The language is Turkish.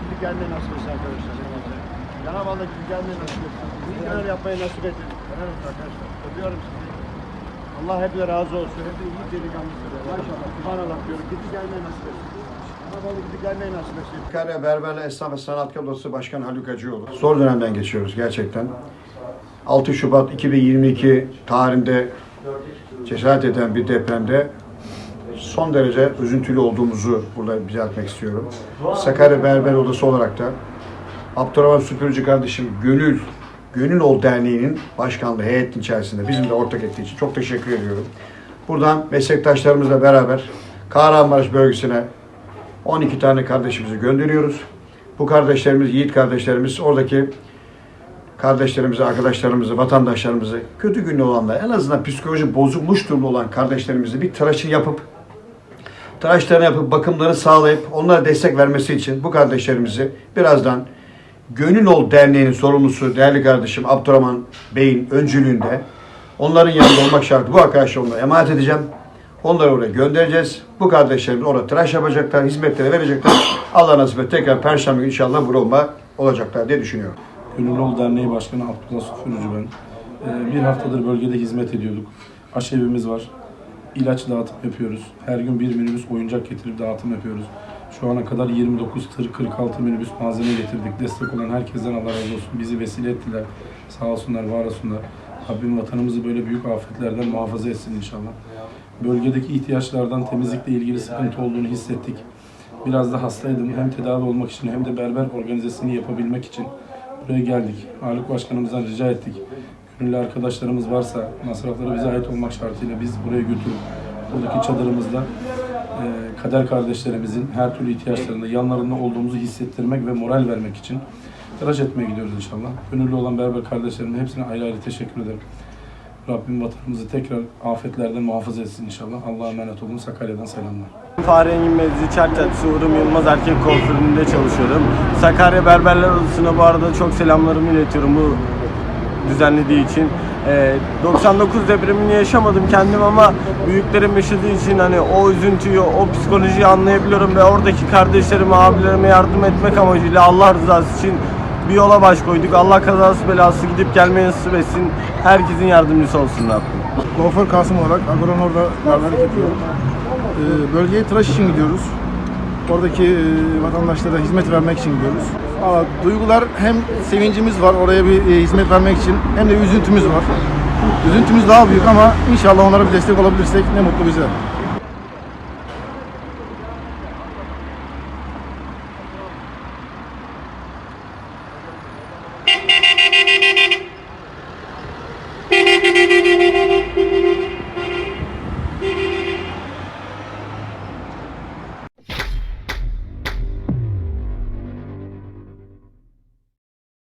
Gidip gelmeyi nasip etsin arkadaşlar. Cenab-ı Allah gidip gelmeyi nasip etsin. Neler yapmayı nasip. Helal olsun arkadaşlar. Öpüyorum sizi. Allah hepine razı olsun. Hep iyi delikanlısınız. Maşallah. Subhanallah diyorum. Gidip gelmeyi nasip etsin. Kare Berberli Esnaf ve Sanat Odası Başkan Haluk Acıoğlu. Zor dönemden geçiyoruz gerçekten. 6 Şubat 2022 tarihinde cesaret eden bir depremde son derece üzüntülü olduğumuzu burada belirtmek istiyorum. Sakarya Berber Odası olarak da Abdurrahman Süpürücü kardeşim Gönül Gönül Ol Derneği'nin başkanlığı heyetin içerisinde bizim de ortak ettiği için çok teşekkür ediyorum. Buradan meslektaşlarımızla beraber Kahramanmaraş bölgesine 12 tane kardeşimizi gönderiyoruz. Bu kardeşlerimiz, yiğit kardeşlerimiz oradaki kardeşlerimizi, arkadaşlarımızı, vatandaşlarımızı, kötü günlü olanlar, en azından psikoloji bozulmuş durumda olan kardeşlerimizi bir tıraşı yapıp, tıraşlarını yapıp, bakımlarını sağlayıp, onlara destek vermesi için bu kardeşlerimizi birazdan Gönül Ol Derneği'nin sorumlusu değerli kardeşim Abdurrahman Bey'in öncülüğünde onların yanında olmak şartı bu arkadaşlar onlara emanet edeceğim. Onları oraya göndereceğiz. Bu kardeşlerimiz orada tıraş yapacaklar, hizmetleri verecekler. Allah nasip et tekrar Perşembe günü inşallah burada olacaklar diye düşünüyorum. Gönüllü Ol Derneği Başkanı Abdullah Süfürücü ben. Ee, bir haftadır bölgede hizmet ediyorduk. Aşevimiz var. İlaç dağıtım yapıyoruz. Her gün bir minibüs oyuncak getirip dağıtım yapıyoruz. Şu ana kadar 29 tır 46 minibüs malzeme getirdik. Destek olan herkesten Allah razı olsun. Bizi vesile ettiler. Sağ olsunlar, var olsunlar. Rabbim vatanımızı böyle büyük afetlerden muhafaza etsin inşallah. Bölgedeki ihtiyaçlardan temizlikle ilgili sıkıntı olduğunu hissettik. Biraz da hastaydım. Hem tedavi olmak için hem de berber organizasyonu yapabilmek için buraya geldik. Haluk Başkanımızdan rica ettik. Gönüllü arkadaşlarımız varsa masrafları bize ait olmak şartıyla biz buraya götürüp buradaki çadırımızda kader kardeşlerimizin her türlü ihtiyaçlarında yanlarında olduğumuzu hissettirmek ve moral vermek için tıraş etmeye gidiyoruz inşallah. Gönüllü olan berber kardeşlerimin hepsine ayrı ayrı teşekkür ederim. Rabbim vatanımızı tekrar afetlerden muhafaza etsin inşallah. Allah'a emanet olun. Sakarya'dan selamlar. Fahri Engin Mevzu Çerçat, Uğur'um Yılmaz Erkek Kuaförü'nde çalışıyorum. Sakarya Berberler Odası'na bu arada çok selamlarımı iletiyorum bu düzenlediği için. Ee, 99 depremini yaşamadım kendim ama büyüklerim yaşadığı için hani o üzüntüyü, o psikolojiyi anlayabiliyorum ve oradaki kardeşlerime, abilerime yardım etmek amacıyla Allah rızası için bir yola baş koyduk. Allah kazası belası gidip gelmeyi nasip etsin. Herkesin yardımcısı olsun Rabbim. Kuaför Kasım olarak Agron orada berberlik yapıyorum. Ee, bölgeye tıraş için gidiyoruz. Oradaki e, vatandaşlara hizmet vermek için gidiyoruz. Aa, duygular hem sevincimiz var oraya bir e, hizmet vermek için hem de üzüntümüz var. Üzüntümüz daha büyük ama inşallah onlara bir destek olabilirsek ne mutlu bize.